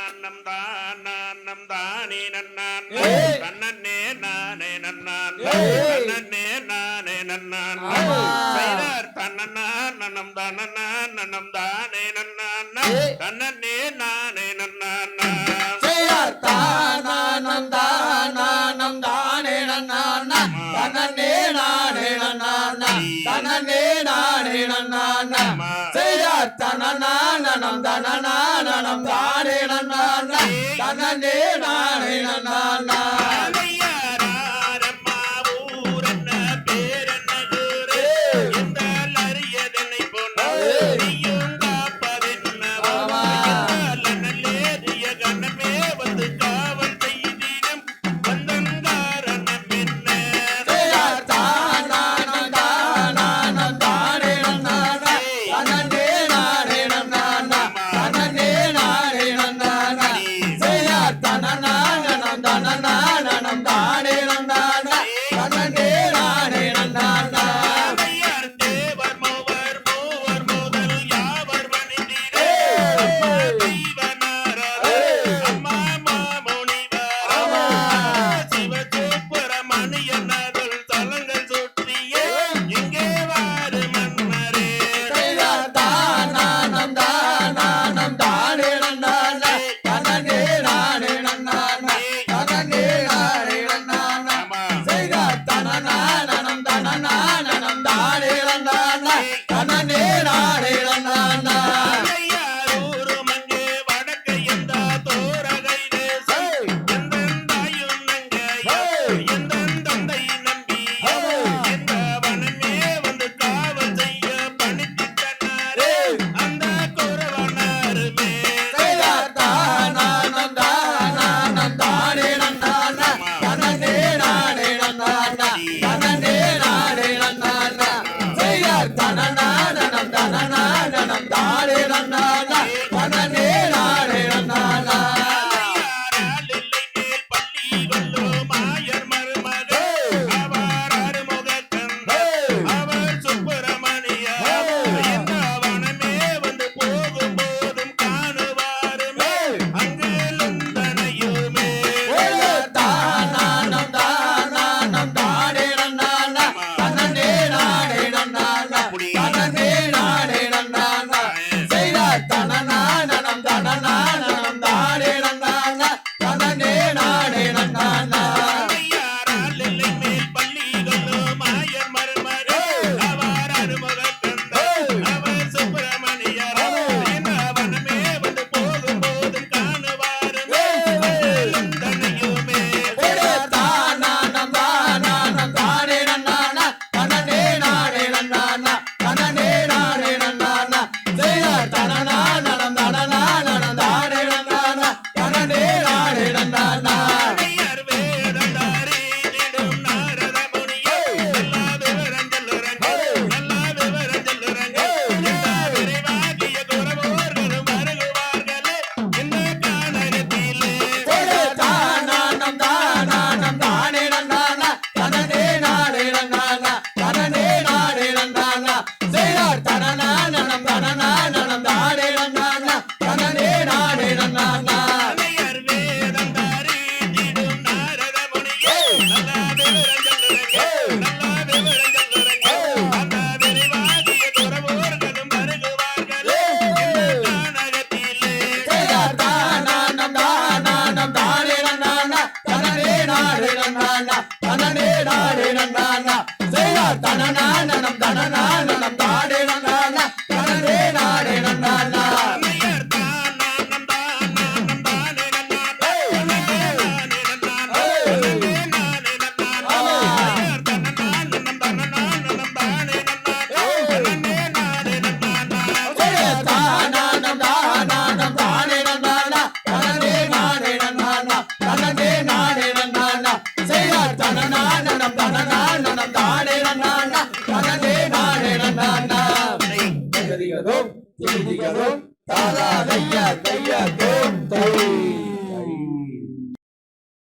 நன்னம் தான் நன்னம் தானே நன்னான். நன்னே நானே நன்னான். நன்னே நானே நன்னான். செய்தார் தன்னன்னா நன்னம் நானே நானே நான் na na na Bananera. madre, la hermana, சிந்திக்கதோம் சிந்திக்கதோம் தாதா தையா தையா தோம் தோழி